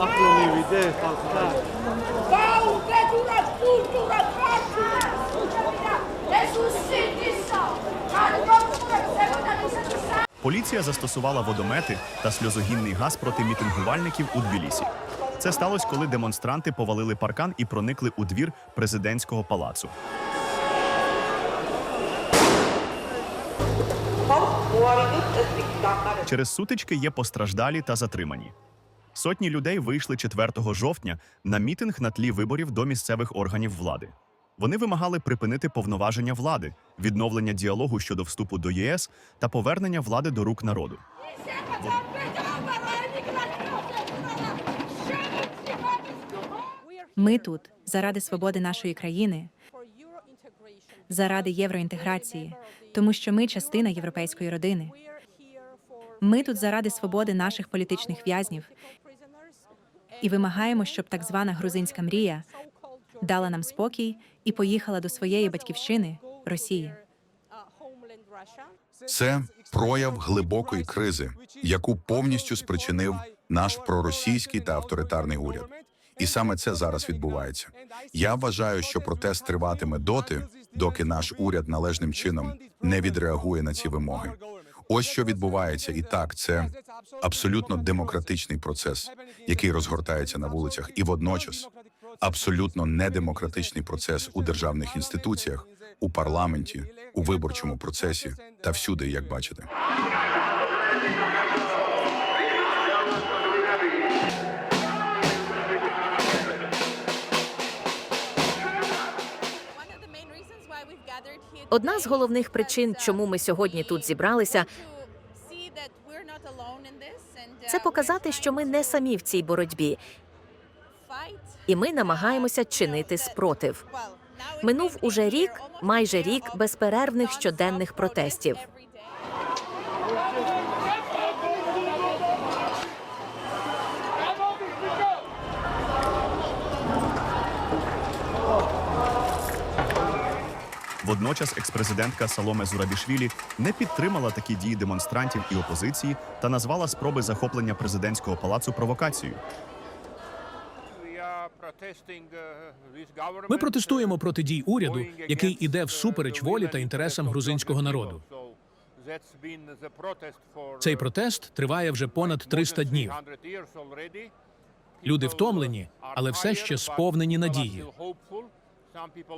Pautetura, cultura, cultura, cultura. Resuscita. Cultura, cultura. Поліція застосувала водомети та сльозогінний газ проти мітингувальників у Тбілісі. Це сталося, коли демонстранти повалили паркан і проникли у двір президентського палацу. Через сутички є постраждалі та затримані. Сотні людей вийшли 4 жовтня на мітинг на тлі виборів до місцевих органів влади. Вони вимагали припинити повноваження влади, відновлення діалогу щодо вступу до ЄС та повернення влади до рук народу. Ми тут заради свободи нашої країни, заради євроінтеграції, тому що ми частина європейської родини. Ми тут заради свободи наших політичних в'язнів і вимагаємо, щоб так звана грузинська мрія дала нам спокій і поїхала до своєї батьківщини Росії. Це прояв глибокої кризи, яку повністю спричинив наш проросійський та авторитарний уряд. І саме це зараз відбувається. Я вважаю, що протест триватиме доти, доки наш уряд належним чином не відреагує на ці вимоги. Ось що відбувається, і так це абсолютно демократичний процес, який розгортається на вулицях, і водночас абсолютно недемократичний процес у державних інституціях, у парламенті, у виборчому процесі та всюди, як бачите. Одна з головних причин, чому ми сьогодні тут зібралися, це показати, що ми не самі в цій боротьбі, і ми намагаємося чинити спротив. Минув уже рік, майже рік безперервних щоденних протестів. Водночас експрезидентка Саломе Зурабішвілі не підтримала такі дії демонстрантів і опозиції та назвала спроби захоплення президентського палацу провокацією. Ми протестуємо проти дій уряду, який іде всупереч волі та інтересам грузинського народу. Цей протест триває вже понад 300 днів. Люди втомлені, але все ще сповнені надії.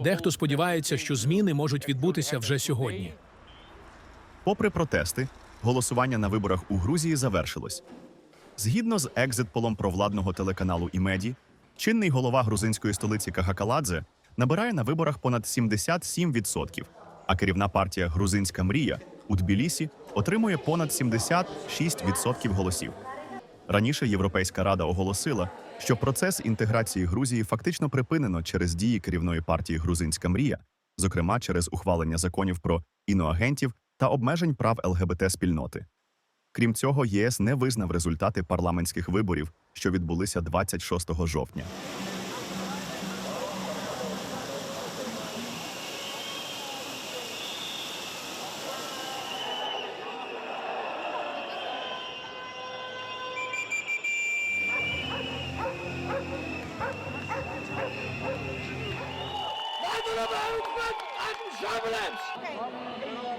Дехто сподівається, що зміни можуть відбутися вже сьогодні. Попри протести, голосування на виборах у Грузії завершилось. Згідно з екзитполом провладного телеканалу Імеді, чинний голова грузинської столиці Кагакаладзе набирає на виборах понад 77%, а керівна партія Грузинська мрія у Тбілісі отримує понад 76% голосів. Раніше Європейська рада оголосила, що процес інтеграції Грузії фактично припинено через дії керівної партії Грузинська мрія, зокрема через ухвалення законів про іноагентів та обмежень прав ЛГБТ спільноти. Крім цього, ЄС не визнав результати парламентських виборів, що відбулися 26 жовтня. Movement and Ambulance!